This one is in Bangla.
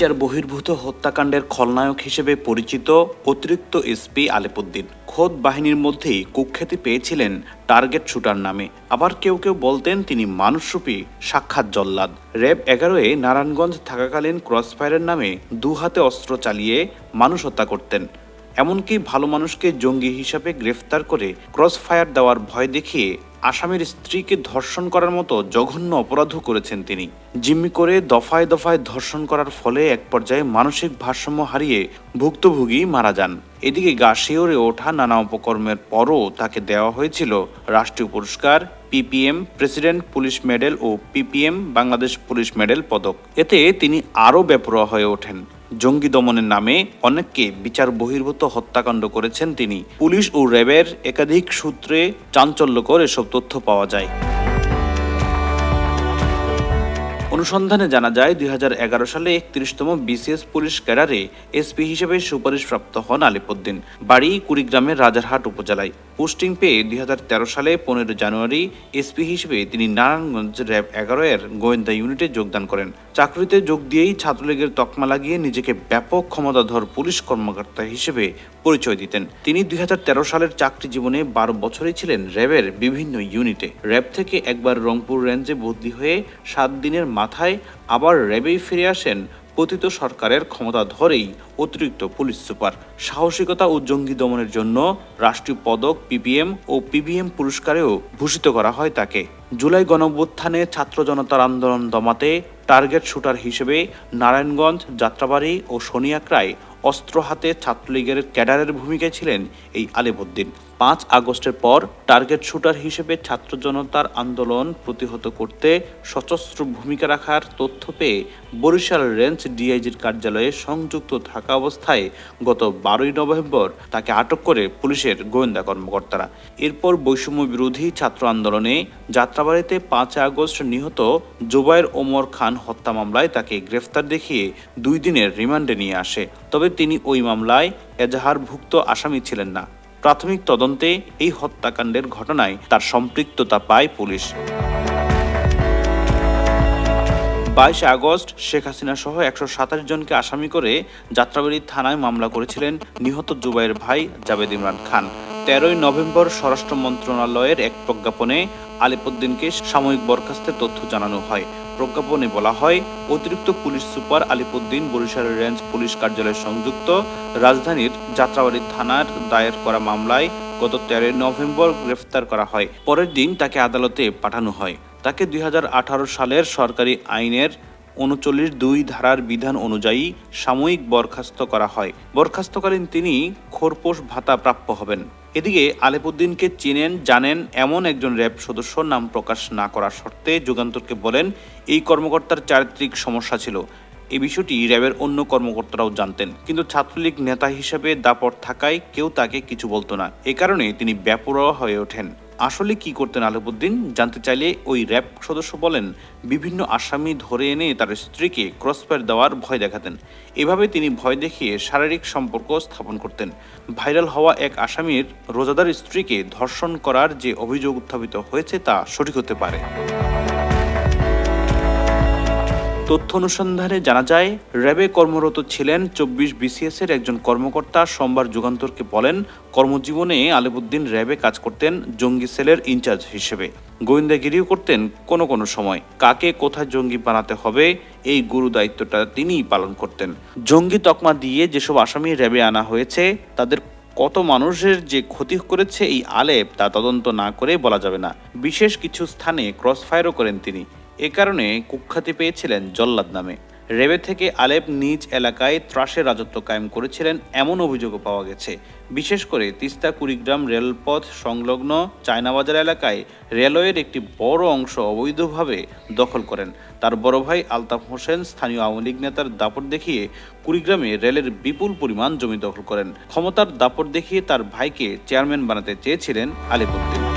বিচার বহির্ভূত হত্যাকাণ্ডের খলনায়ক হিসেবে পরিচিত অতিরিক্ত এসপি আলেপুদ্দিন। খোদ বাহিনীর মধ্যেই কুখ্যাতি পেয়েছিলেন টার্গেট শুটার নামে। আবার কেউ কেউ বলতেন তিনি মানুষরূপী সাক্ষাৎ জল্লাদ। র্যাব এগারোয়ে নারায়ণগঞ্জ থাকাকালীন ক্রসফায়ারের নামে দু হাতে অস্ত্র চালিয়ে মানুষ হত্যা করতেন। এমনকি ভালো মানুষকে জঙ্গি হিসাবে গ্রেফতার করে ক্রস ফায়ার দেওয়ার ভয় দেখিয়ে আসামির স্ত্রীকে ধর্ষণ করার মতো জঘন্য অপরাধও করেছেন তিনি। জিম্মি করে দফায় দফায় ধর্ষণ করার ফলে এক পর্যায়ে মানসিক ভারসাম্য হারিয়ে ভুক্তভোগী মারা যান। এদিকে গা শিওরে ওঠা নানা উপকর্মের পরও তাকে দেওয়া হয়েছিল রাষ্ট্রীয় পুরস্কার, পিপিএম প্রেসিডেন্ট পুলিশ মেডেল ও পিপিএম বাংলাদেশ পুলিশ মেডেল পদক। এতে তিনি আরও বেপরোয়া হয়ে ওঠেন। জঙ্গি দমনের নামে অনেককে বিচার বহির্ভূত হত্যাকাণ্ড করেছেন তিনি। পুলিশ ও র্যাবের একাধিক সূত্রে চাঞ্চল্যকর এসব তথ্য পাওয়া যায়। অনুসন্ধানে জানা যায়, দুই হাজার এগারো সালে একত্রিশতম বিসিএস পুলিশ ক্যাডারে এসপি হিসেবে সুপারিশপ্রাপ্ত হন আলিপুদ্দিন। বাড়ি কুড়িগ্রামের রাজারহাট উপজেলায়। পোস্টিং পেয়ে দু হাজার তেরো সালে পনেরো জানুয়ারি এসপি হিসেবে তিনি নারায়ণগঞ্জ র্যাব এগারো এর গোয়েন্দা ইউনিটে যোগদান করেন। চাকরিতে যোগ দিয়েই ছাত্রলীগের তকমা লাগিয়ে নিজেকে ব্যাপক ক্ষমতাধর পুলিশ কর্মকর্তা হিসেবে পরিচয় দিতেন। তিনি দুই হাজার তেরো সালের চাকরি জীবনে বারো বছরই ছিলেন র্যাবের বিভিন্ন ইউনিটে। র্যাব থেকে একবার রংপুর রেঞ্জে বদলি হয়ে সাত দিনের মাথায় আবার র্যাবেই ফিরে আসেন পতিত সরকারের ক্ষমতা ধরেই অতিরিক্ত পুলিশ সুপার। সাহসিকতা ও জঙ্গি দমনের জন্য রাষ্ট্রীয় পদক পিপিএম ও পিবিএম পুরস্কারেও ভূষিত করা হয় তাকে। জুলাই গণঅভ্যুত্থানে ছাত্র জনতার আন্দোলন দমাতে টার্গেট শুটার হিসেবে নারায়ণগঞ্জ, যাত্রাবাড়ি ও শনিয়াকড়ায় অস্ত্র হাতে ছাত্রলীগের ক্যাডারের ভূমিকায় ছিলেন এই আলিবুদ্দিন পাঁচ আগস্টের পর টার্গেট শুটার হিসেবে ছাত্র জনতার আন্দোলন প্রতিহত করতে সশস্ত্র ভূমিকা রাখার তথ্য পেয়ে বরিশাল রেঞ্জ ডিআইজির কার্যালয়ে সংযুক্ত থাকা অবস্থায় গত বারোই নভেম্বর তাকে আটক করে পুলিশের গোয়েন্দা কর্মকর্তারা। এরপর বৈষম্য বিরোধী ছাত্র আন্দোলনে যাত্রাবাড়িতে পাঁচ আগস্ট নিহত জোবায়ের ওমর খান হত্যা মামলায় তাকে গ্রেফতার দেখিয়ে দুই দিনের রিমান্ডে নিয়ে আসে। তবে তিনি ওই মামলায় এজাহারভুক্ত আসামি ছিলেন না। প্রাথমিক তদন্তে এই হত্যাকাণ্ডের ঘটনায় তার সম্পৃক্ততা পায় পুলিশ। বাইশে আগস্ট শেখ হাসিনা সহ একশো সাতাশ জনকে আসামি করে যাত্রাবাড়ি থানায় মামলা করেছিলেন নিহত জুবাইয়ের ভাই জাবেদ ইমরান খান। তেরোই নভেম্বর স্বরাষ্ট্র মন্ত্রণালয়ের এক প্রজ্ঞাপনে আলিপুদ্দিনকে সাময়িক বরখাস্তের তথ্য জানানো হয়। প্রজ্ঞাপনে বলা হয়, অতিরিক্ত police super Alipuddin Barisal range police কার্যালয়ে সংযুক্ত রাজধানীর যাত্রাবাড়ি থানার দায়ের করা মামলায় গত তেরোই নভেম্বর গ্রেফতার করা হয়। পরের দিন তাকে আদালতে পাঠানো হয়। তাকে দুই হাজার আঠারো সালের সরকারি আইনের উনচল্লিশ দুই ধারার বিধান অনুযায়ী সাময়িক বরখাস্ত করা হয়। বরখাস্তকালীন তিনি খোরপোশ ভাতা প্রাপ্য হবেন। এদিকে আলেপুদ্দিনকে চিনেন, জানেন এমন একজন র্যাব সদস্য নাম প্রকাশ না করার শর্তে যুগান্তরকে বলেন, এই কর্মকর্তার চারিত্রিক সমস্যা ছিল। এই বিষয়টি র্যাবের অন্য কর্মকর্তারাও জানতেন। কিন্তু ছাত্রলীগ নেতা হিসেবে দাপট থাকায় কেউ তাকে কিছু বলতো না। এ কারণে তিনি ব্যাপরোয়া হয়ে ওঠেন। আসলে কি করতেন আলবুদ্দিন জানতে চাইলে ওই র্যাব সদস্য বলেন, বিভিন্ন আসামি ধরে এনে তার স্ত্রীকে ক্রসফায়ার দেওয়ার ভয় দেখাতেন। এভাবে তিনি ভয় দেখিয়ে শারীরিক সম্পর্ক স্থাপন করতেন। ভাইরাল হওয়া এক আসামির রোজাদার স্ত্রীকে ধর্ষণ করার যে অভিযোগ উত্থাপিত হয়েছে তা সঠিক হতে পারে। তথ্য অনুসন্ধানে জানা যায়, র্যাবে কর্মরত ছিলেন চব্বিশ বিসিএসের একজন কর্মকর্তা সোমবার যুগান্তরকে বলেন, কর্মজীবনে আলিবুদ্দিন র্যাবে কাজ করতেন জঙ্গি সেলের ইনচার্জ হিসেবে। গোয়েন্দাগিরিও করতেন কোনো কোনো সময়। কাকে কোথায় জঙ্গি বানাতে হবে, এই গুরু দায়িত্বটা তিনিই পালন করতেন। জঙ্গি তকমা দিয়ে যেসব আসামি র্যাবে আনা হয়েছে, তাদের কত মানুষের যে ক্ষতি করেছে এই আলেপ তা তদন্ত না করে বলা যাবে না। বিশেষ কিছু স্থানে ক্রসফায়ারও করেন তিনি। এ কারণে কুখ্যাতি পেয়েছিলেন জল্লাদ নামে। রেবে থেকে আলেপ নিজ এলাকায় ত্রাসের রাজত্ব কায়েম করেছিলেন এমন অভিযোগও পাওয়া গেছে। বিশেষ করে তিস্তা কুড়িগ্রাম রেলপথ সংলগ্ন চায়নাবাজার এলাকায় রেলওয়ের একটি বড় অংশ অবৈধভাবে দখল করেন। তার বড় ভাই আলতাফ হোসেন স্থানীয় আওয়ামী লীগ নেতার দাপট দেখিয়ে কুড়িগ্রামে রেলের বিপুল পরিমাণ জমি দখল করেন। ক্ষমতার দাপট দেখিয়ে তার ভাইকে চেয়ারম্যান বানাতে চেয়েছিলেন আলিপুদ্দিন